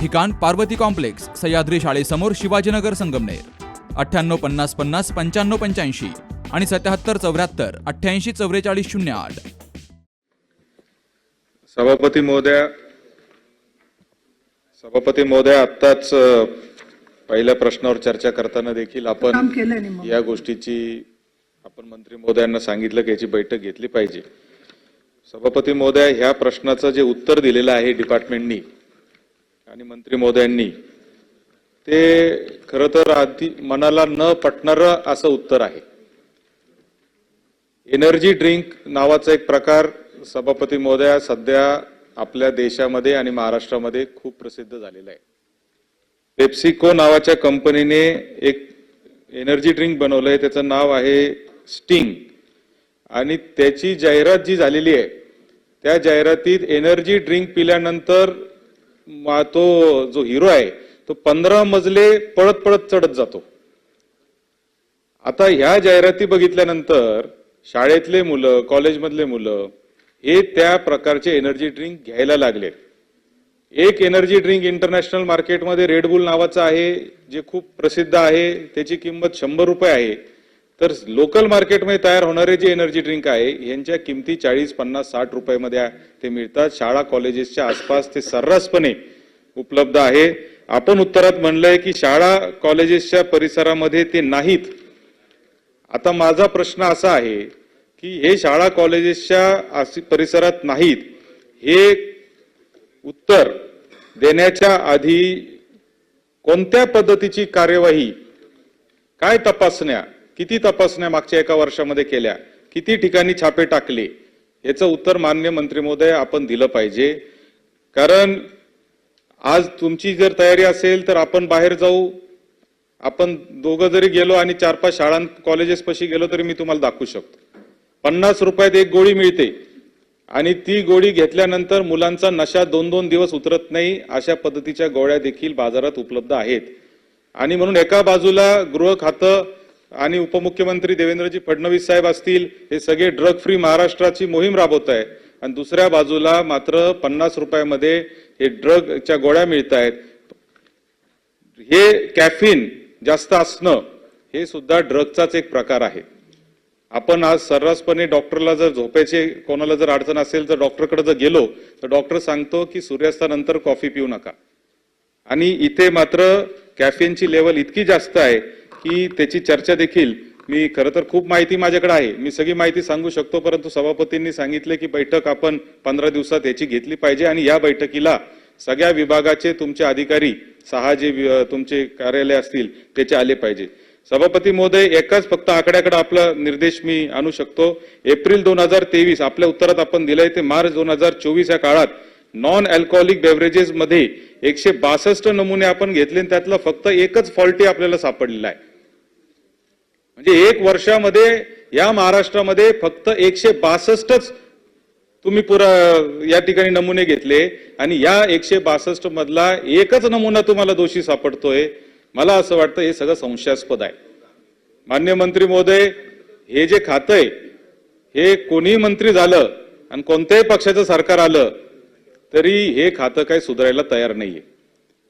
ठिकाण पार्वती कॉम्प्लेक्स सह्याद्री शाळेसमोर शिवाजीनगर संगमनेर. अठ्ठ्याण्णव पन्नास पन्नास पंच्याण्णव पंच्याऐंशी आणि सत्याहत्तर चौऱ्याहत्तर अठ्ठ्याऐंशी चौवेचाळीस शून्य आठ. सभापती महोदया सभापती महोदय आत्ताच पहिल्या प्रश्नावर चर्चा करताना देखील आपण या गोष्टीची आपण मंत्री महोदयांना सांगितलं की याची बैठक घेतली पाहिजे. सभापती महोदय ह्या प्रश्नाचं जे उत्तर दिलेलं आहे डिपार्टमेंटनी आणि मंत्री महोदयांनी ते खरं तर आधी मनाला न पटणारं असं उत्तर आहे. एनर्जी ड्रिंक नावाचा एक प्रकार सभापती महोदया सध्या आपल्या देशामध्ये आणि महाराष्ट्रामध्ये खूप प्रसिद्ध झालेला आहे. पेप्सिको नावाच्या कंपनीने एक एनर्जी ड्रिंक बनवलंय त्याचं नाव आहे स्टिंग. आणि त्याची जाहिरात जी झालेली आहे त्या जाहिरातीत एनर्जी ड्रिंक पिल्यानंतर तो जो हिरो आहे तो पंधरा मजले पळत पळत चढत जातो. आता ह्या जाहिराती बघितल्यानंतर शाळेतले मुलं कॉलेजमधले मुलं हे त्या प्रकारचे एनर्जी ड्रिंक घ्यायला लागले एक एनर्जी ड्रिंक इंटरनॅशनल मार्केटमध्ये रेडबुल नावाचं आहे जे खूप प्रसिद्ध आहे त्याची किंमत शंभर रुपये आहे. तर लोकल मार्केटमध्ये तयार होणारे जे एनर्जी ड्रिंक आहे यांच्या किमती चाळीस पन्नास साठ रुपयामध्ये ते मिळतात. शाळा कॉलेजेसच्या आसपास ते सर्रासपणे उपलब्ध आहे. आपण उत्तरात म्हणलंय की शाळा कॉलेजेसच्या परिसरामध्ये ते नाहीत. आता माझा प्रश्न असा आहे की हे शाळा कॉलेजेसच्या परिसरात नाहीत. हे उत्तर देण्याच्या आधी कोणत्या पद्धतीची कार्यवाही काय तपासण्या किती तपासण्या मागच्या एका वर्षामध्ये केल्या? किती ठिकाणी छापे टाकले? याचं उत्तर मान्य मंत्री महोदय आपण दिलं पाहिजे. कारण आज तुमची जर तयारी असेल तर आपण बाहेर जाऊ. आपण दोघं जरी गेलो आणि चार पाच शाळां कॉलेजेसपाशी गेलो तरी मी तुम्हाला दाखवू शकतो. पन्नास रुपयात एक गोळी मिळते. आणि ती गोळी घेतल्यानंतर मुलांचा नशा दोन दोन दिवस उतरत नाही अशा पद्धतीच्या गोळ्या देखील बाजारात उपलब्ध आहेत. आणि म्हणून एका बाजूला गृह खातं आणि उपमुख्यमंत्री देवेंद्रजी फडणवीस साहेब असतील हे सगळे ड्रग फ्री महाराष्ट्राची मोहीम राबवत आहे. आणि दुसऱ्या बाजूला मात्र पन्नास रुपयामध्ये हे ड्रगच्या गोळ्या मिळत आहेत हे कॅफिन जास्त असणं हे सुद्धा ड्रगचाच एक प्रकार आहे. आपण आज सर्रासपणे डॉक्टरला जर झोपायचे कोणाला जर अडचण असेल तर डॉक्टरकडे जर गेलो तर डॉक्टर सांगतो की सूर्यास्तानंतर कॉफी पिऊ नका. आणि इथे मात्र कॅफेनची लेवल इतकी जास्त आहे की त्याची चर्चा देखील मी खरं तर खूप माहिती माझ्याकडे आहे. मी सगळी माहिती सांगू शकतो परंतु सभापतींनी सांगितले की बैठक आपण पंधरा दिवसात याची घेतली पाहिजे आणि या बैठकीला सगळ्या विभागाचे तुमचे अधिकारी सहा जे तुमचे कार्यालय असतील त्याचे आले पाहिजे. सभापती महोदय एकाच फक्त आकड्याकडे आपला निर्देश मी आणू शकतो. एप्रिल दोन हजार तेवीस आपल्या उत्तरात आपण दिलंय ते मार्च दोन हजार चोवीस या काळात नॉन अल्कोहोलिक बेव्हरेजेस मध्ये एकशे बासष्ट नमुने आपण घेतले आणि त्यातला फक्त एकच फॉल्टी आपल्याला सापडलेला आहे. म्हणजे एक वर्षामध्ये या महाराष्ट्रामध्ये फक्त एकशे बासष्टच तुम्ही पुरा या ठिकाणी नमुने घेतले आणि या एकशे बासष्ट मधला एकच नमुना तुम्हाला दोषी सापडतोय. मला असं वाटतं हे सगळं संशयास्पद आहे. मान्य मंत्री महोदय हे जे खातंय हे कोणीही मंत्री झालं आणि कोणत्याही पक्षाचं सरकार आलं तरी हे खातं काही सुधारायला तयार नाहीये.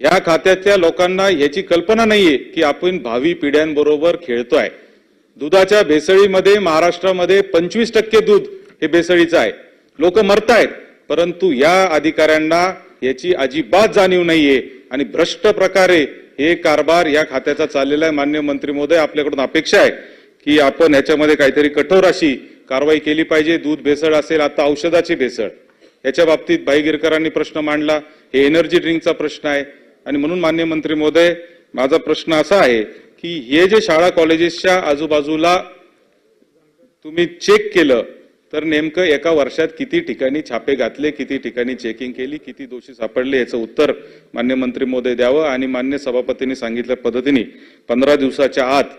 या खात्याच्या लोकांना याची कल्पना नाहीये की आपण भावी पिढ्यांबरोबर खेळतोय. दुधाच्या भेसळीमध्ये महाराष्ट्रामध्ये पंचवीस टक्के दूध हे भेसळीचं आहे. लोक मरतायत परंतु या अधिकाऱ्यांना याची अजिबात जाणीव नाहीये आणि भ्रष्ट प्रकारे हे कारभार या खात्याचा चाललेला आहे. मान्य मंत्री महोदय आपल्याकडून अपेक्षा आहे की आपण ह्याच्यामध्ये काहीतरी कठोर अशी कारवाई केली पाहिजे. दूध भेसळ असेल आता औषधाची भेसळ. याच्या बाबतीत भाई गिरकरांनी प्रश्न मांडला. हे एनर्जी ड्रिंकचा प्रश्न आहे. आणि म्हणून मान्य मंत्री महोदय माझा प्रश्न असा आहे की हे जे शाळा कॉलेजेसच्या आजूबाजूला तुम्ही चेक केलं तर नेमकं एका वर्षात किती ठिकाणी छापे घातले किती ठिकाणी चेकिंग केली किती दोषी सापडले याचं उत्तर मान्य मंत्री मोदय द्यावं आणि मान्य सभापतींनी सांगितल्या पद्धतीने पंधरा दिवसाच्या आत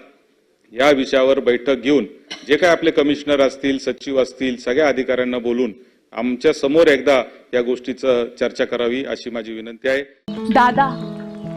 या विषयावर बैठक घेऊन जे काय आपले कमिशनर असतील सचिव असतील सगळ्या अधिकाऱ्यांना बोलून आमच्यासमोर एकदा या गोष्टीचं चर्चा करावी अशी माझी विनंती आहे. दादा